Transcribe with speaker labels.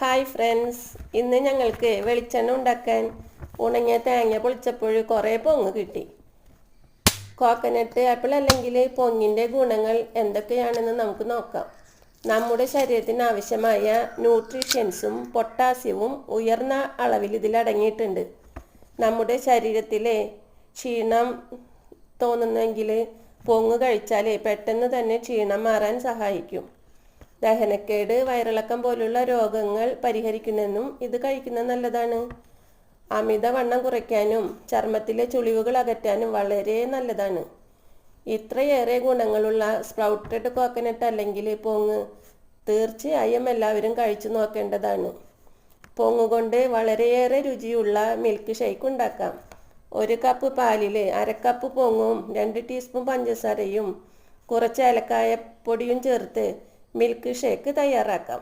Speaker 1: Hi friends ഇന്ന് ഞങ്ങൾക്ക് വെളിച്ചെണ്ണ ഉണ്ടാക്കാൻ ഉണങ്ങിയ തേങ്ങ പൊളിച്ചപ്പോൾ കുറേ പൊങ്ങ് കിട്ടി. കോക്കനട്ട് ആപ്പിൾ അല്ലെങ്കിൽ പൊങ്ങിന്റെ ഗുണങ്ങൾ എന്തൊക്കെയാണെന്ന് നമുക്ക് നോക്കാം. നമ്മുടെ ശരീരത്തിന് ആവശ്യമായ ന്യൂട്രീഷ്യൻസും പൊട്ടാസ്യവും ഉയർന്ന അളവിൽ ഇതിലടങ്ങിയിട്ടുണ്ട് നമ്മുടെ ശരീരത്തിലെ ക്ഷീണം തോന്നുന്നെങ്കിൽ പൊങ്ങ് കഴിച്ചാൽ പെട്ടെന്ന് തന്നെ ക്ഷീണം മാറാൻ സഹായിക്കും. ദഹനക്കേട് വയറിളക്കം പോലുള്ള രോഗങ്ങൾ പരിഹരിക്കുന്നെന്നും ഇത് കഴിക്കുന്നത് നല്ലതാണ്. അമിതവണ്ണം കുറയ്ക്കാനും ചർമ്മത്തിലെ ചുളിവുകൾ അകറ്റാനും വളരെ നല്ലതാണ്. ഇത്രയേറെ ഗുണങ്ങളുള്ള സ്പ്രൗട്ടഡ് കോക്കനട്ട് അല്ലെങ്കിൽ പൊങ്ങ് തീർച്ചയായും എല്ലാവരും കഴിച്ചു നോക്കേണ്ടതാണ്. പൊങ്ങ് കൊണ്ട് വളരെയേറെ രുചിയുള്ള മിൽക്ക് ഷേക്ക് ഉണ്ടാക്കാം. ഒരു കപ്പ് പാലിൽ അരക്കപ്പ് പൊങ്ങും രണ്ട് ടീസ്പൂൺ പഞ്ചസാരയും കുറച്ച് ഏലക്കായ പൊടിയും ചേർത്ത് മിൽക്ക് ഷേക്ക് തയ്യാറാക്കാം.